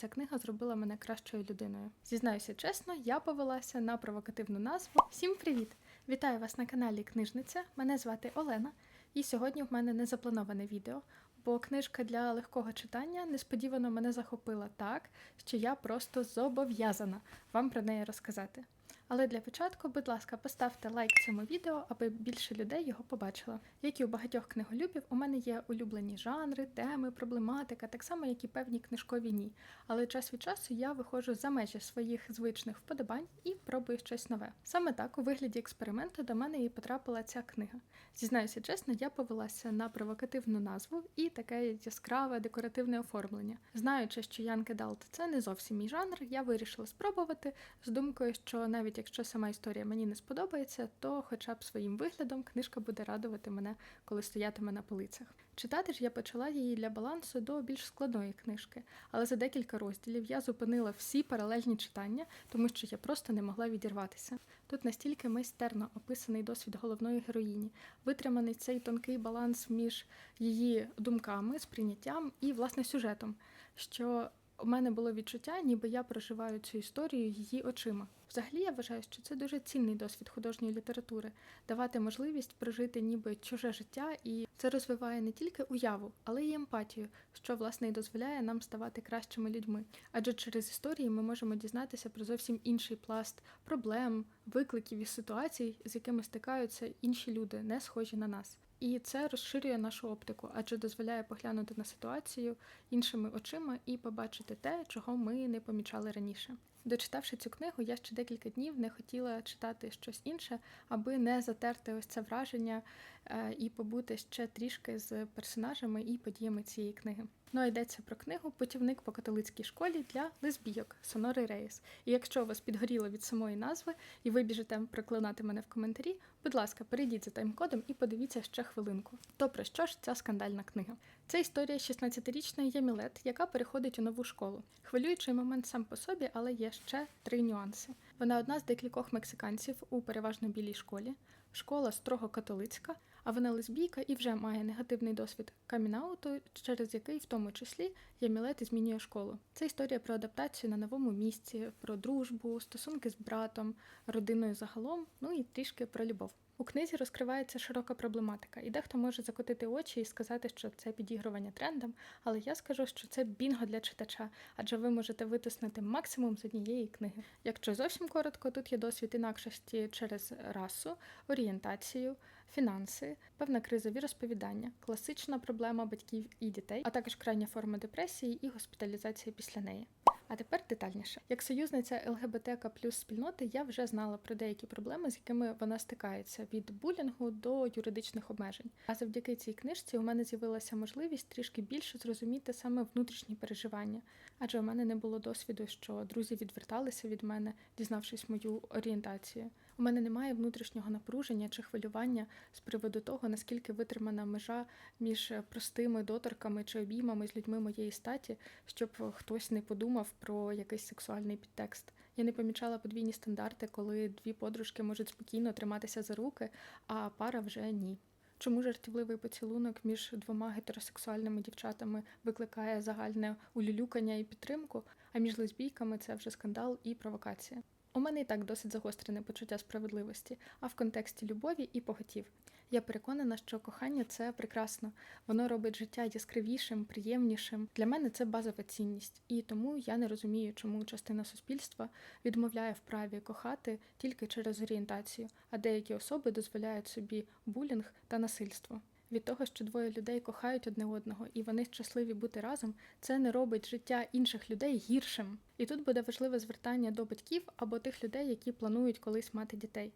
ця книга зробила мене кращою людиною. Зізнаюся чесно, я повелася на провокативну назву. Всім привіт! Вітаю вас на каналі Книжниця. Мене звати Олена, і сьогодні в мене не заплановане відео, бо книжка для легкого читання несподівано мене захопила так, що я просто зобов'язана вам про неї розказати. Але для початку, будь ласка, поставте лайк цьому відео, аби більше людей його побачило. Як і у багатьох книголюбів, у мене є улюблені жанри, теми, проблематика, так само, як і певні книжкові ні. Але час від часу я виходжу за межі своїх звичних вподобань і пробую щось нове. Саме так, у вигляді експерименту, до мене і потрапила ця книга. Зізнаюся чесно, я повелася на провокативну назву і таке яскраве декоративне оформлення. Знаючи, що Янки Далт це не зовсім мій жанр, я вирішила спробувати з думкою, що навіть якщо сама історія мені не сподобається, то хоча б своїм виглядом книжка буде радувати мене, коли стоятиме на полицях. Читати ж я почала її для балансу до більш складної книжки, але за декілька розділів я зупинила всі паралельні читання, тому що я просто не могла відірватися. Тут настільки майстерно описаний досвід головної героїні, витриманий цей тонкий баланс між її думками, сприйняттям і власне сюжетом, що у мене було відчуття, ніби я проживаю цю історію її очима. Взагалі я вважаю, що це дуже цінний досвід художньої літератури давати можливість прожити ніби чуже життя, і це розвиває не тільки уяву, але й емпатію, що власне і дозволяє нам ставати кращими людьми. Адже через історії ми можемо дізнатися про зовсім інший пласт проблем, викликів і ситуацій, з якими стикаються інші люди, не схожі на нас. І це розширює нашу оптику, адже дозволяє поглянути на ситуацію іншими очима і побачити те, чого ми не помічали раніше. Дочитавши цю книгу, я ще декілька днів не хотіла читати щось інше, аби не затерти ось це враження е, і побути ще трішки з персонажами і подіями цієї книги. Ну, а йдеться про книгу Путівник по католицькій школі для лесбійок Сонори Рейс. І якщо у вас підгоріло від самої назви і ви біжите проклинати мене в коментарі, будь ласка, перейдіть за тайм-кодом і подивіться ще хвилинку. То про що ж ця скандальна книга? Це історія 16-річної Ямілет, яка переходить у нову школу. Хвилюючий момент сам по собі, але є ще три нюанси. Вона одна з декількох мексиканців у переважно білій школі. Школа строго католицька, а вона лесбійка і вже має негативний досвід камінауту, через який, в тому числі, Ямілет змінює школу. Це історія про адаптацію на новому місці, про дружбу, стосунки з братом, родиною загалом, ну і трішки про любов. У книзі розкривається широка проблематика, і дехто може закотити очі і сказати, що це підігрування трендам, але я скажу, що це бінго для читача, адже ви можете витиснути максимум з однієї книги. Якщо зовсім коротко, тут є досвід інакшості через расу, орієнтацію, фінанси, певна кризові розповідання, класична проблема батьків і дітей, а також крайня форма депресії і госпіталізація після неї. А тепер детальніше. Як союзниця ЛГБТК плюс спільноти, я вже знала про деякі проблеми, з якими вона стикається від булінгу до юридичних обмежень. А завдяки цій книжці у мене з'явилася можливість трішки більше зрозуміти саме внутрішні переживання, адже у мене не було досвіду, що друзі відверталися від мене, дізнавшись мою орієнтацію. У мене немає внутрішнього напруження чи хвилювання з приводу того, наскільки витримана межа між простими доторками чи обіймами з людьми моєї статі, щоб хтось не подумав про якийсь сексуальний підтекст. Я не помічала подвійні стандарти, коли дві подружки можуть спокійно триматися за руки, а пара вже ні. Чому жартівливий поцілунок між двома гетеросексуальними дівчатами викликає загальне улюлюкання і підтримку, а між лесбійками це вже скандал і провокація. У мене і так досить загострене почуття справедливості, а в контексті любові і поготів. Я переконана, що кохання це прекрасно, воно робить життя яскравішим, приємнішим. Для мене це базова цінність, і тому я не розумію, чому частина суспільства відмовляє в праві кохати тільки через орієнтацію, а деякі особи дозволяють собі булінг та насильство. Від того, що двоє людей кохають одне одного і вони щасливі бути разом, це не робить життя інших людей гіршим. І тут буде важливе звертання до батьків або тих людей, які планують колись мати дітей.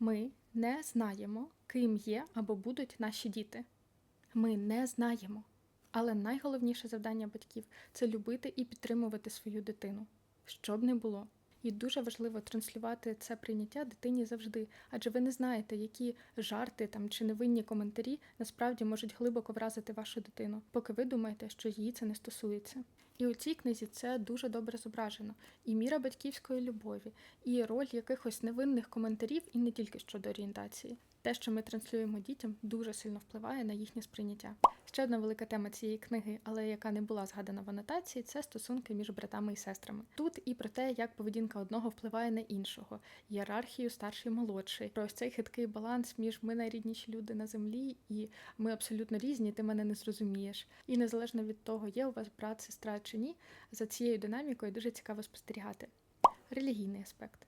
Ми не знаємо, ким є або будуть наші діти. Ми не знаємо. Але найголовніше завдання батьків це любити і підтримувати свою дитину, що б не було. І дуже важливо транслювати це прийняття дитині завжди, адже ви не знаєте, які жарти там чи невинні коментарі насправді можуть глибоко вразити вашу дитину, поки ви думаєте, що її це не стосується. І у цій книзі це дуже добре зображено. І міра батьківської любові, і роль якихось невинних коментарів, і не тільки щодо орієнтації. Те, що ми транслюємо дітям, дуже сильно впливає на їхнє сприйняття. Ще одна велика тема цієї книги, але яка не була згадана в анотації, це стосунки між братами і сестрами. Тут і про те, як поведінка одного впливає на іншого, ієрархію старший молодший, про ось цей хиткий баланс між ми найрідніші люди на землі, і ми абсолютно різні, ти мене не зрозумієш. І незалежно від того, є у вас брат, сестра чи ні, за цією динамікою дуже цікаво спостерігати. Релігійний аспект.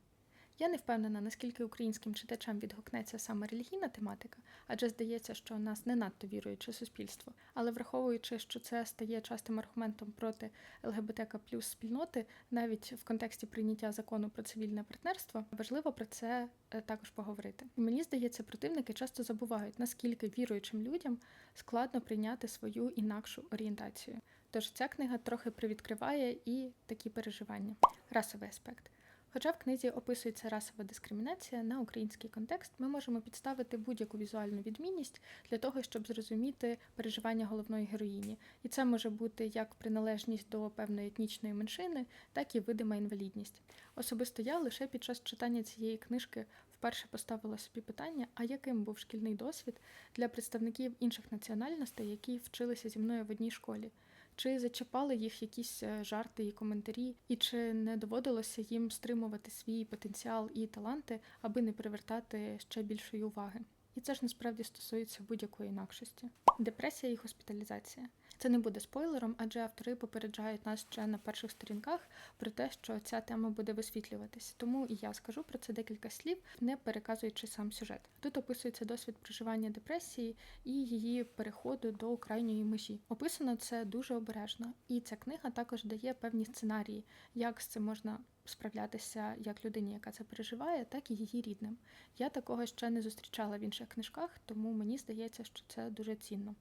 Я не впевнена, наскільки українським читачам відгукнеться саме релігійна тематика, адже здається, що у нас не надто віруюче суспільство. Але враховуючи, що це стає частим аргументом проти ЛГБТК плюс спільноти, навіть в контексті прийняття закону про цивільне партнерство, важливо про це е, також поговорити. І мені здається, противники часто забувають, наскільки віруючим людям складно прийняти свою інакшу орієнтацію. Тож ця книга трохи привідкриває і такі переживання. Расовий аспект. Хоча в книзі описується расова дискримінація на український контекст, ми можемо підставити будь-яку візуальну відмінність для того, щоб зрозуміти переживання головної героїні. І це може бути як приналежність до певної етнічної меншини, так і видима інвалідність. Особисто я лише під час читання цієї книжки вперше поставила собі питання, а яким був шкільний досвід для представників інших національностей, які вчилися зі мною в одній школі. Чи зачіпали їх якісь е, жарти і коментарі, і чи не доводилося їм стримувати свій потенціал і таланти, аби не привертати ще більшої уваги? І це ж насправді стосується будь-якої інакшості. Депресія і госпіталізація. Це не буде спойлером, адже автори попереджають нас ще на перших сторінках про те, що ця тема буде висвітлюватись. Тому і я скажу про це декілька слів, не переказуючи сам сюжет. Тут описується досвід проживання депресії і її переходу до крайньої межі. Описано це дуже обережно, і ця книга також дає певні сценарії, як з цим можна справлятися як людині, яка це переживає, так і її рідним. Я такого ще не зустрічала в інших книжках, тому мені здається, що це дуже цінно.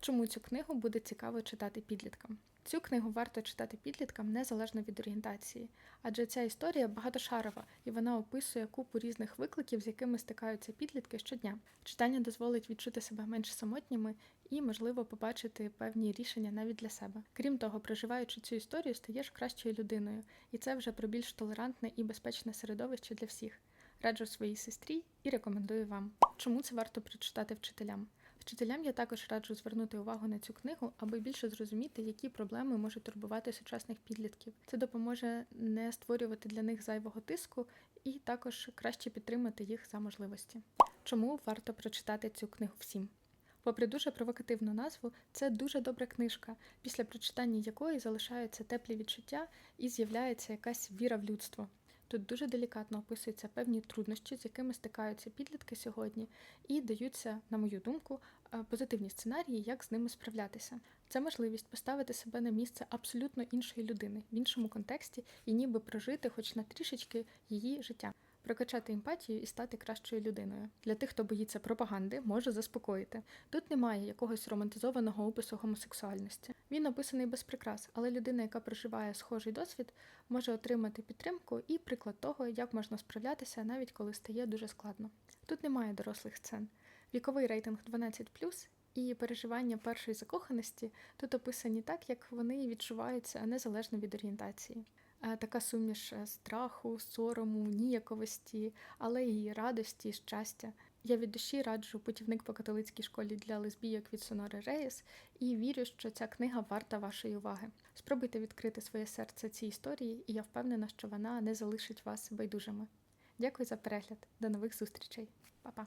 Чому цю книгу буде цікаво читати підліткам? Цю книгу варто читати підліткам незалежно від орієнтації, адже ця історія багатошарова і вона описує купу різних викликів, з якими стикаються підлітки щодня. Читання дозволить відчути себе менш самотніми і, можливо, побачити певні рішення навіть для себе. Крім того, проживаючи цю історію, стаєш кращою людиною, і це вже про більш толерантне і безпечне середовище для всіх. Раджу своїй сестрі і рекомендую вам. Чому це варто прочитати вчителям? Вчителям я також раджу звернути увагу на цю книгу, аби більше зрозуміти, які проблеми можуть турбувати сучасних підлітків. Це допоможе не створювати для них зайвого тиску і також краще підтримати їх за можливості. Чому варто прочитати цю книгу всім? Попри дуже провокативну назву, це дуже добра книжка, після прочитання якої залишаються теплі відчуття і з'являється якась віра в людство. Тут дуже делікатно описуються певні труднощі, з якими стикаються підлітки сьогодні, і даються, на мою думку, позитивні сценарії, як з ними справлятися. Це можливість поставити себе на місце абсолютно іншої людини в іншому контексті і ніби прожити, хоч на трішечки її життя. Прокачати емпатію і стати кращою людиною. Для тих, хто боїться пропаганди, може заспокоїти. Тут немає якогось романтизованого опису гомосексуальності. Він описаний без прикрас, але людина, яка проживає схожий досвід, може отримати підтримку і приклад того, як можна справлятися, навіть коли стає дуже складно. Тут немає дорослих сцен. Віковий рейтинг 12+, і переживання першої закоханості тут описані так, як вони відчуваються незалежно від орієнтації. Е, Така суміш е, страху, сорому, ніяковості, але і радості, щастя. Я від душі раджу путівник по католицькій школі для лесбійок від Сонори Реєс і вірю, що ця книга варта вашої уваги. Спробуйте відкрити своє серце цій історії, і я впевнена, що вона не залишить вас байдужими. Дякую за перегляд. До нових зустрічей. Па-па!